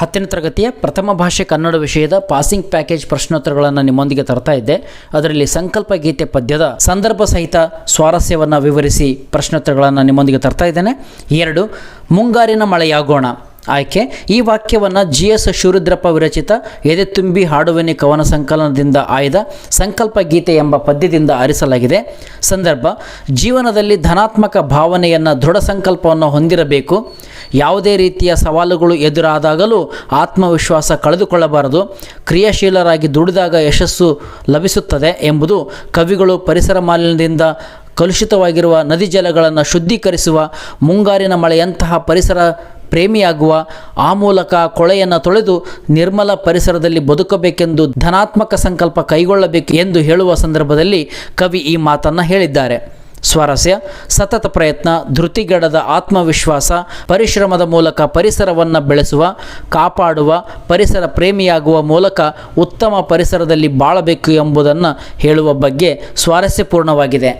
ಹತ್ತನೇ ತರಗತಿಯ ಪ್ರಥಮ ಭಾಷೆ ಕನ್ನಡ ವಿಷಯದ ಪಾಸಿಂಗ್ ಪ್ಯಾಕೇಜ್ ಪ್ರಶ್ನೋತ್ತರಗಳನ್ನು ನಿಮ್ಮೊಂದಿಗೆ ತರ್ತಾ ಇದ್ದೆ. ಅದರಲ್ಲಿ ಸಂಕಲ್ಪ ಗೀತೆ ಪದ್ಯದ ಸಂದರ್ಭ ಸಹಿತ ಸ್ವಾರಸ್ಯವನ್ನು ವಿವರಿಸಿ ಪ್ರಶ್ನೋತ್ತರಗಳನ್ನು ನಿಮ್ಮೊಂದಿಗೆ ತರ್ತಾ ಇದ್ದೇನೆ. ಎರಡು, ಮುಂಗಾರಿನ ಮಳೆಯಾಗೋಣ. ಆಯ್ಕೆ, ಈ ವಾಕ್ಯವನ್ನು ಜಿ ಎಸ್ ಶಿವರುದ್ರಪ್ಪ ವಿರಚಿತ ಎದೆ ತುಂಬಿ ಹಾಡುವನೆ ಕವನ ಸಂಕಲನದಿಂದ ಆಯ್ದ ಸಂಕಲ್ಪ ಗೀತೆ ಎಂಬ ಪದ್ಯದಿಂದ ಆರಿಸಲಾಗಿದೆ. ಸಂದರ್ಭ, ಜೀವನದಲ್ಲಿ ಧನಾತ್ಮಕ ಭಾವನೆಯನ್ನು ದೃಢ ಸಂಕಲ್ಪವನ್ನು ಹೊಂದಿರಬೇಕು. ಯಾವುದೇ ರೀತಿಯ ಸವಾಲುಗಳು ಎದುರಾದಾಗಲೂ ಆತ್ಮವಿಶ್ವಾಸ ಕಳೆದುಕೊಳ್ಳಬಾರದು. ಕ್ರಿಯಾಶೀಲರಾಗಿ ದುಡಿದಾಗ ಯಶಸ್ಸು ಲಭಿಸುತ್ತದೆ ಎಂಬುದು ಕವಿಗಳು ಪರಿಸರ ಮಾಲಿನ್ಯದಿಂದ ಕಲುಷಿತವಾಗಿರುವ ನದಿ ಜಲಗಳನ್ನು ಶುದ್ಧೀಕರಿಸುವ, ಮುಂಗಾರಿನ ಮಳೆಯಂತಹ ಪರಿಸರ ಪ್ರೇಮಿಯಾಗುವ, ಆ ಮೂಲಕ ಕೊಳೆಯನ್ನು ತೊಳೆದು ನಿರ್ಮಲ ಪರಿಸರದಲ್ಲಿ ಬದುಕಬೇಕೆಂದು ಧನಾತ್ಮಕ ಸಂಕಲ್ಪ ಕೈಗೊಳ್ಳಬೇಕು ಎಂದು ಹೇಳುವ ಸಂದರ್ಭದಲ್ಲಿ ಕವಿ ಈ ಮಾತನ್ನು ಹೇಳಿದ್ದಾರೆ. ಸ್ವಾರಸ್ಯ, ಸತತ ಪ್ರಯತ್ನ, ಧೃತಿಗಡದ ಆತ್ಮವಿಶ್ವಾಸ, ಪರಿಶ್ರಮದ ಮೂಲಕ ಪರಿಸರವನ್ನು ಬೆಳೆಸುವ, ಕಾಪಾಡುವ, ಪರಿಸರ ಪ್ರೇಮಿಯಾಗುವ ಮೂಲಕ ಉತ್ತಮ ಪರಿಸರದಲ್ಲಿ ಬಾಳಬೇಕು ಎಂಬುದನ್ನು ಹೇಳುವ ಬಗ್ಗೆ ಸ್ವಾರಸ್ಯಪೂರ್ಣವಾಗಿದೆ.